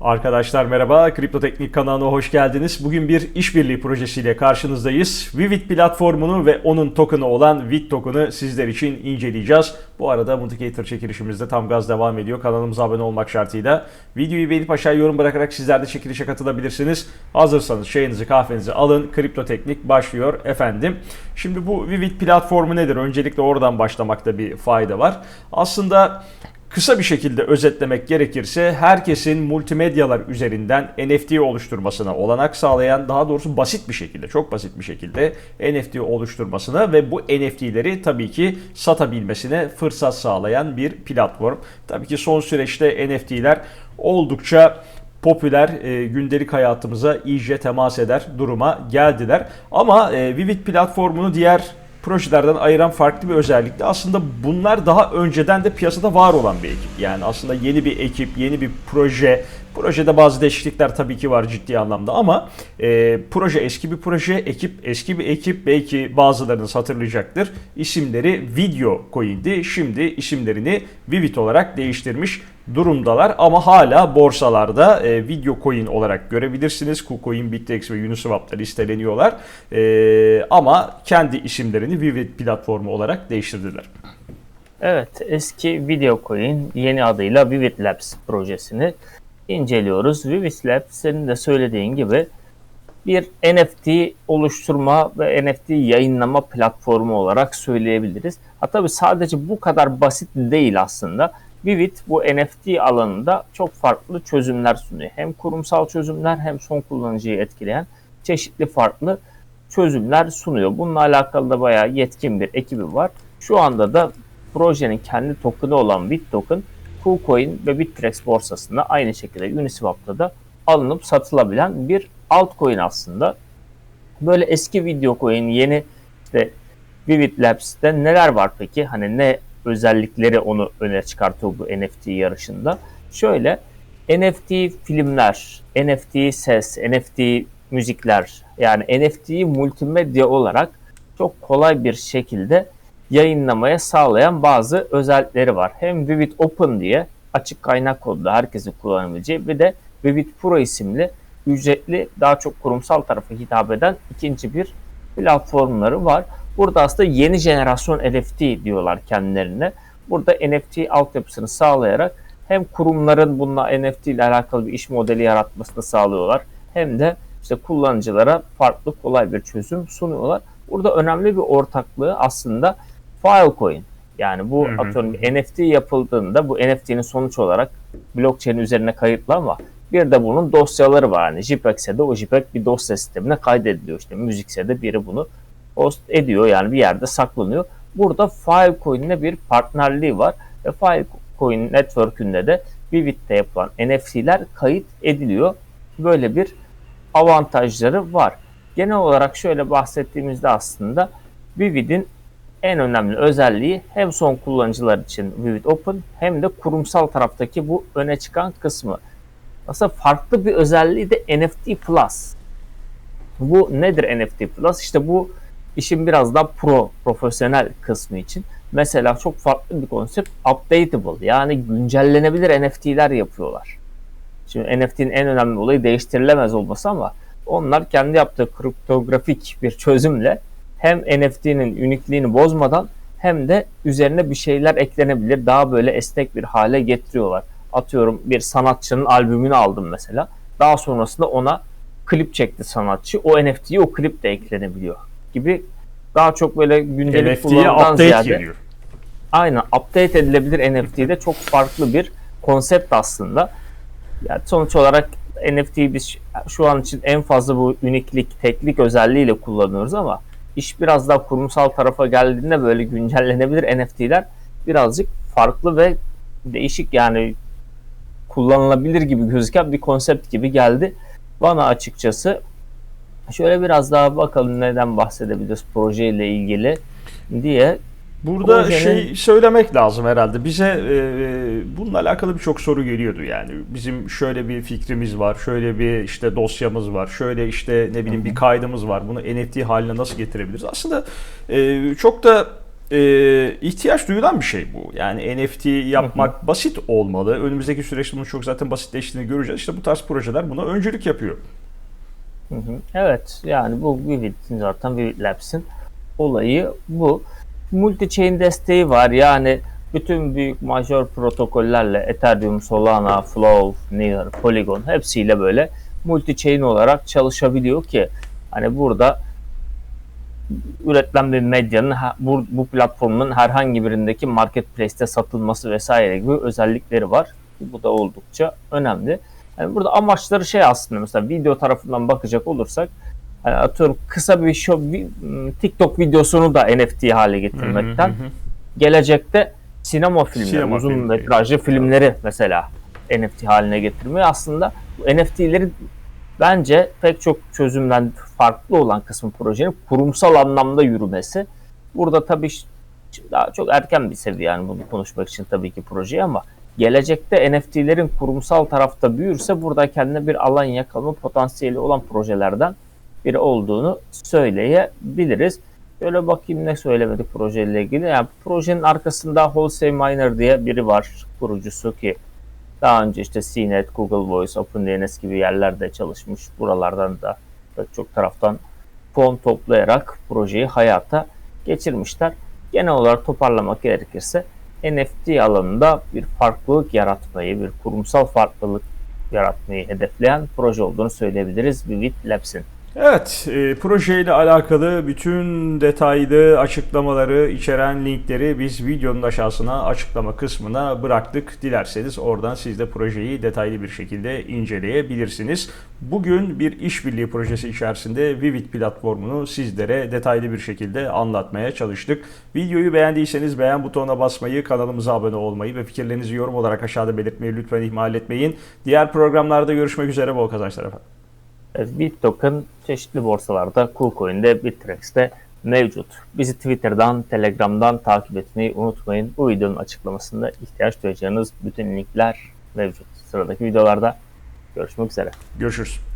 Arkadaşlar merhaba, Kripto Teknik kanalına hoş geldiniz. Bugün bir işbirliği projesiyle karşınızdayız. Vivid platformunu ve onun token'ı olan VIT token'ı sizler için inceleyeceğiz. Bu arada Multicater çekilişimizde tam gaz devam ediyor. Kanalımıza abone olmak şartıyla. Videoyu beğenip aşağı yorum bırakarak sizler de çekilişe katılabilirsiniz. Hazırsanız çayınızı kahvenizi alın. Kripto Teknik başlıyor efendim. Şimdi bu Vivid platformu nedir? Öncelikle oradan başlamakta bir fayda var. Aslında Kısa bir şekilde özetlemek gerekirse herkesin multimedyalar üzerinden NFT oluşturmasına olanak sağlayan daha doğrusu basit bir şekilde çok basit bir şekilde NFT oluşturmasına ve bu NFT'leri tabii ki satabilmesine fırsat sağlayan bir platform. Tabii ki son süreçte NFT'ler oldukça popüler e, gündelik hayatımıza iyice temas eder duruma geldiler. Ama e, Vivid platformunu diğer projelerden ayıran farklı bir özellik de aslında bunlar daha önceden de piyasada var olan bir ekip. Yani aslında yeni bir ekip, yeni bir proje. Projede bazı değişiklikler tabii ki var ciddi anlamda ama e, proje eski bir proje, ekip eski bir ekip. Belki bazılarınız hatırlayacaktır. İsimleri Video Coin'di. Şimdi isimlerini Vivid olarak değiştirmiş durumdalar ama hala borsalarda e, video coin olarak görebilirsiniz. KuCoin, Bittrex ve Uniswap'ta listeleniyorlar. E, ama kendi isimlerini Vivid platformu olarak değiştirdiler. Evet, eski Video Coin yeni adıyla Vivid Labs projesini inceliyoruz. Vivid Labs senin de söylediğin gibi bir NFT oluşturma ve NFT yayınlama platformu olarak söyleyebiliriz. Ha tabii sadece bu kadar basit değil aslında. Vivid bu NFT alanında çok farklı çözümler sunuyor. Hem kurumsal çözümler hem son kullanıcıyı etkileyen çeşitli farklı çözümler sunuyor. Bununla alakalı da bayağı yetkin bir ekibi var. Şu anda da projenin kendi token'ı olan BitToken, KuCoin ve Bittrex borsasında aynı şekilde Uniswap'ta da alınıp satılabilen bir altcoin aslında. Böyle eski video coin, yeni işte Vivid Labs'te neler var peki? Hani ne özellikleri onu öne çıkartıyor bu NFT yarışında? Şöyle NFT filmler, NFT ses, NFT müzikler yani NFT'yi multimedya olarak çok kolay bir şekilde yayınlamaya sağlayan bazı özellikleri var. Hem Vivid Open diye açık kaynak kodda herkesin kullanabileceği bir de Vivid Pro isimli ücretli daha çok kurumsal tarafa hitap eden ikinci bir platformları var. Burada aslında yeni jenerasyon NFT diyorlar kendilerine. Burada NFT altyapısını sağlayarak hem kurumların bununla NFT ile alakalı bir iş modeli yaratmasını sağlıyorlar. Hem de işte kullanıcılara farklı kolay bir çözüm sunuyorlar. Burada önemli bir ortaklığı aslında Filecoin. Yani bu hı hı. atıyorum NFT yapıldığında bu NFT'nin sonuç olarak blockchain üzerine kayıtlı ama bir de bunun dosyaları var. Yani JPEG'se de o JPEG bir dosya sistemine kaydediliyor. İşte müzikse de biri bunu host ediyor yani bir yerde saklanıyor. Burada Filecoin'le bir partnerliği var ve Filecoin network'ünde de Vivid'de yapılan NFT'ler kayıt ediliyor. Böyle bir avantajları var. Genel olarak şöyle bahsettiğimizde aslında Vivid'in en önemli özelliği hem son kullanıcılar için Vivid Open hem de kurumsal taraftaki bu öne çıkan kısmı. Aslında farklı bir özelliği de NFT Plus. Bu nedir NFT Plus? İşte bu işin biraz daha pro, profesyonel kısmı için. Mesela çok farklı bir konsept updatable yani güncellenebilir NFT'ler yapıyorlar. Şimdi NFT'nin en önemli olayı değiştirilemez olması ama onlar kendi yaptığı kriptografik bir çözümle hem NFT'nin unikliğini bozmadan hem de üzerine bir şeyler eklenebilir. Daha böyle esnek bir hale getiriyorlar. Atıyorum bir sanatçının albümünü aldım mesela. Daha sonrasında ona klip çekti sanatçı. O NFT'yi o klip de eklenebiliyor gibi daha çok böyle gündelik kullanımdan ziyade geliyor. aynen update edilebilir NFT'de çok farklı bir konsept aslında. Yani sonuç olarak NFT biz şu an için en fazla bu uniklik, teklik özelliğiyle kullanıyoruz ama iş biraz daha kurumsal tarafa geldiğinde böyle güncellenebilir NFT'ler birazcık farklı ve değişik yani kullanılabilir gibi gözüken bir konsept gibi geldi bana açıkçası. Şöyle biraz daha bakalım neden bahsedebiliriz projeyle ilgili diye Burada Projenin... şey söylemek lazım herhalde. Bize e, bununla alakalı birçok soru geliyordu yani. Bizim şöyle bir fikrimiz var, şöyle bir işte dosyamız var, şöyle işte ne bileyim bir kaydımız var. Bunu NFT haline nasıl getirebiliriz? Aslında e, çok da e, ihtiyaç duyulan bir şey bu. Yani NFT yapmak basit olmalı. Önümüzdeki süreçte bunun çok zaten basitleştiğini göreceğiz. İşte bu tarz projeler buna öncülük yapıyor. Evet yani bu Vivid'in zaten Vivid Labs'in olayı bu. Multi-chain desteği var yani bütün büyük major protokollerle Ethereum, Solana, Flow, Near, Polygon hepsiyle böyle multi-chain olarak çalışabiliyor ki hani burada üretilen bir medyanın bu, bu platformun herhangi birindeki marketplace'te satılması vesaire gibi özellikleri var. Bu da oldukça önemli. Yani burada amaçları şey aslında mesela video tarafından bakacak olursak hani atıyorum kısa bir show, bir, m, TikTok videosunu da NFT hale getirmekten Hı hı hı. gelecekte sinema filmleri, Sinema uzun filmleri. metrajlı filmleri mesela NFT haline getirmeyi aslında bu NFT'lerin bence pek çok çözümden farklı olan kısmı projenin kurumsal anlamda yürümesi. Burada tabii daha çok erken bir seviye yani bunu konuşmak için tabii ki projeyi ama gelecekte NFT'lerin kurumsal tarafta büyürse burada kendine bir alan yakalama potansiyeli olan projelerden biri olduğunu söyleyebiliriz. Şöyle bakayım ne söylemedik projeyle ilgili. Yani projenin arkasında Halsey Miner diye biri var kurucusu ki daha önce işte CNET, Google Voice, OpenDNS gibi yerlerde çalışmış. Buralardan da çok taraftan fon toplayarak projeyi hayata geçirmişler. Genel olarak toparlamak gerekirse NFT alanında bir farklılık yaratmayı, bir kurumsal farklılık yaratmayı hedefleyen proje olduğunu söyleyebiliriz Vivid Labs'in. Evet, e, projeyle alakalı bütün detaylı açıklamaları içeren linkleri biz videonun aşağısına açıklama kısmına bıraktık. Dilerseniz oradan siz de projeyi detaylı bir şekilde inceleyebilirsiniz. Bugün bir işbirliği projesi içerisinde Vivid platformunu sizlere detaylı bir şekilde anlatmaya çalıştık. Videoyu beğendiyseniz beğen butonuna basmayı, kanalımıza abone olmayı ve fikirlerinizi yorum olarak aşağıda belirtmeyi lütfen ihmal etmeyin. Diğer programlarda görüşmek üzere bol kazançlar efendim. Bittoken çeşitli borsalarda, KuCoin'de, Bittrex'te mevcut. Bizi Twitter'dan, Telegram'dan takip etmeyi unutmayın. Bu videonun açıklamasında ihtiyaç duyacağınız bütün linkler mevcut. Sıradaki videolarda görüşmek üzere. Görüşürüz.